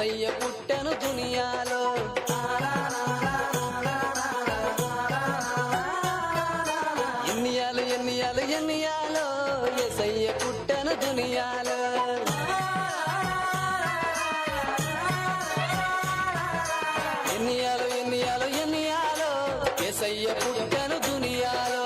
ఎన్నియాలు ఎన్నియాలో పుట్టెను దునియాలో. ఎన్నియాలు ఎన్నియాలు ఎన్నియాలో? ఎసయ్య పుట్టెను దునియాలో. ఎన్నియాలు ఎన్నియాలు ఎన్నియాలో? ఎసయ్య పుట్టెను దునియాలో.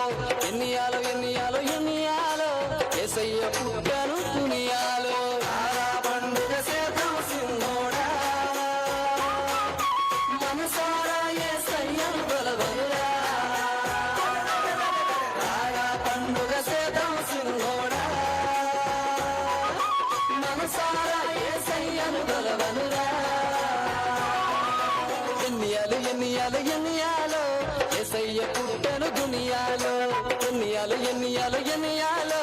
మనసారా యేసయ్యను కొలవనురా. ఎన్నియాలు ఎన్నియాలు ఎన్నియాలో ఎసయ్య పుట్టెను దునియాలో ఎన్నియాలు ఎన్నియాలు ఎన్నియాలో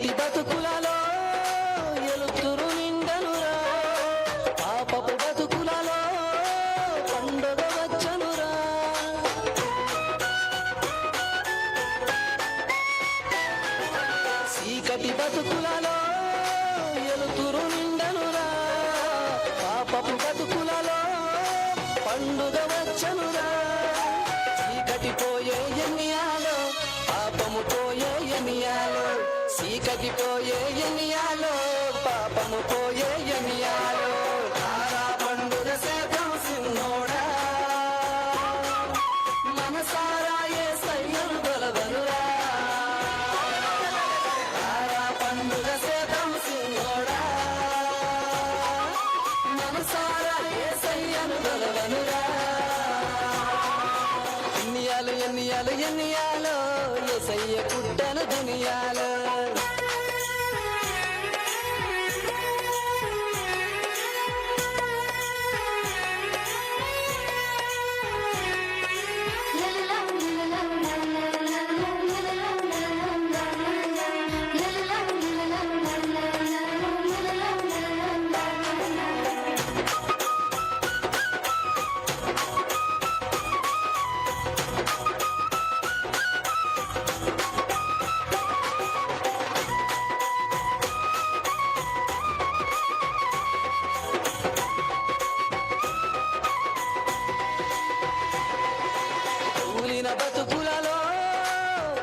చీకటి బతుకులలో ఎలుతురు నిండనురా పాపపు బతుకులలో పండుగ వచ్చనురా. చీకటి బతుకులలో ఎలుతురు నిండనురా పాపపు బతుకులలో పండుగ వచ్చనురా. కొలవనురా. ఎన్నియాలు? ఎన్నియాలు ఎన్నియాలో ఎసయ్య పుట్ట కూలిన బతుకులలో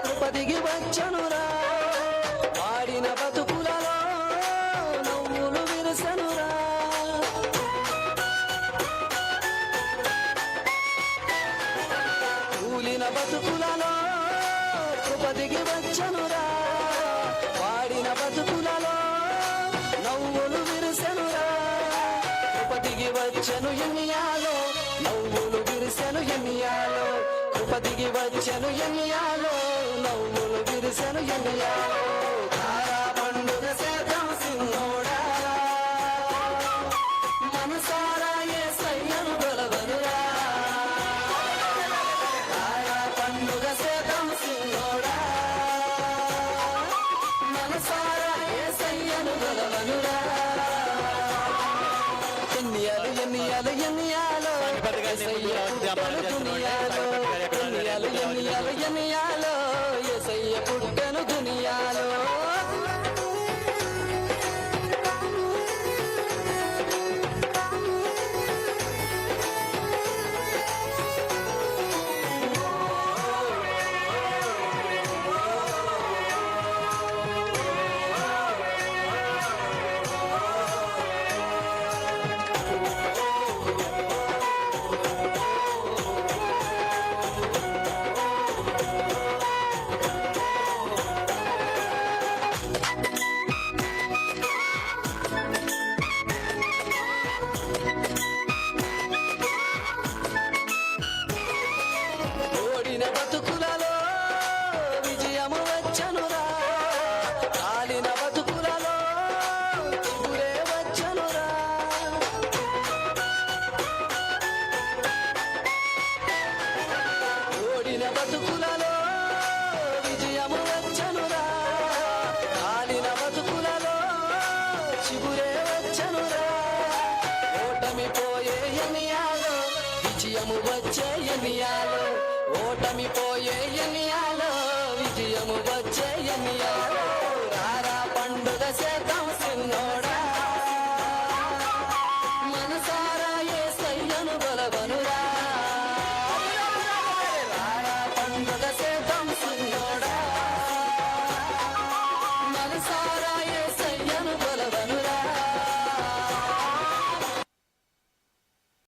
కృపదిగి వచ్చనురా. వాడిన బతుకులలో నవ్వులు విరసనురా. కూలిన బతుకులలో కృపదిగి వచ్చనురా. వాడిన బతుకులలో నవ్వులు విరసనురా. కృపదిగి వచ్చను ఎన్నియాలో నవ్వులు విరిసెను ఎన్నియాలో. కృపదిగి వచ్చను ఎన్నియాలో? నవ్వులు విరిసెను ఎన్నియాలో? పండుగ సేద్దాం సిన్నోడా? మనసారా యేసయ్యను కొలవనురా. తారా పండుగ సేద్దాం సిన్నోడా? మనసారా యేసయ్యను కొలవనురా. ఎన్నియాలు ఎన్నియాలు ఎన్నియాలు? ఎన్నియాలు ఎసయ్య పుట్టెను విజయము వచ్చే ఎనియాలో ఓటమి పోయే ఎనియాలో విజయము వచ్చే ఎనియాలో